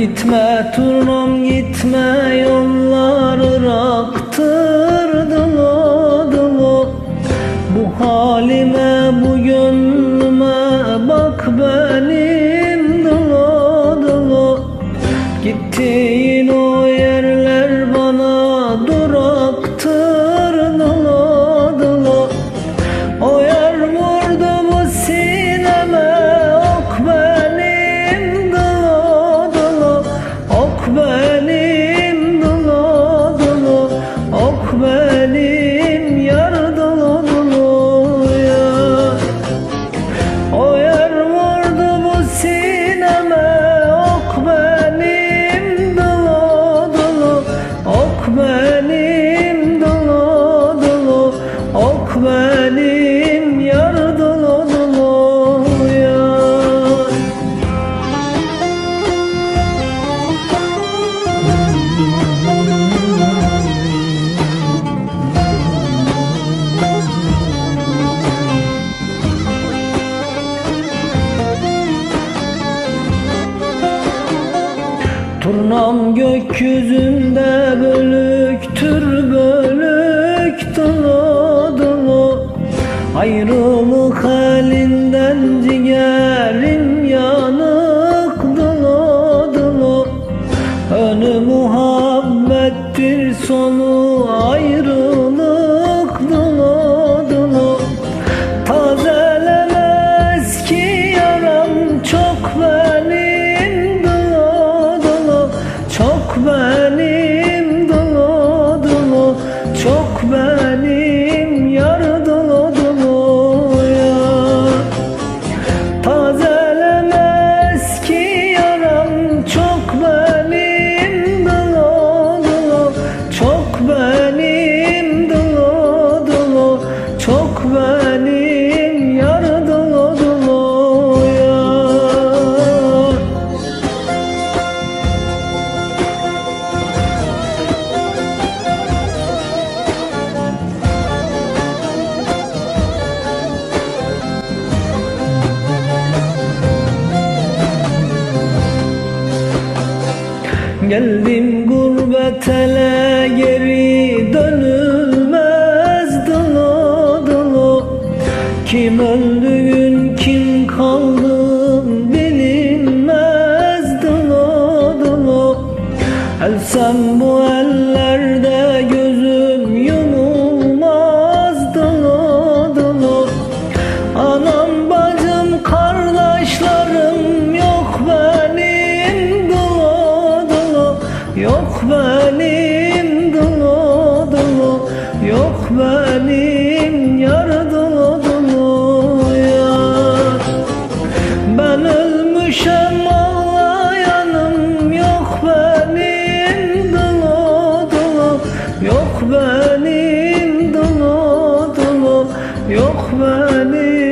Gitme turnam gitme yollar Irak'tır dılo Bu halime bu gönlüme Turnam gökyüzünde bölüktür bölük dolu dolu Ayrılık halinden ciğerim yanık dolu dolu Önü muhabbettir sonu ayrılık dolu dolu Tazeleme eski yaram çok benim Geldim gurbet ele geri dönülmez. Dolu dolu. Kim öldüğün kim kaldın bilinmez. Dolu dolu. Elsem bu ellerde benim dolu dolu Yok benim yar dolu dolu yar. Ben ölmüşem ağlayanım yok benim dolu dolu Yok benim dolu dolu Yok benim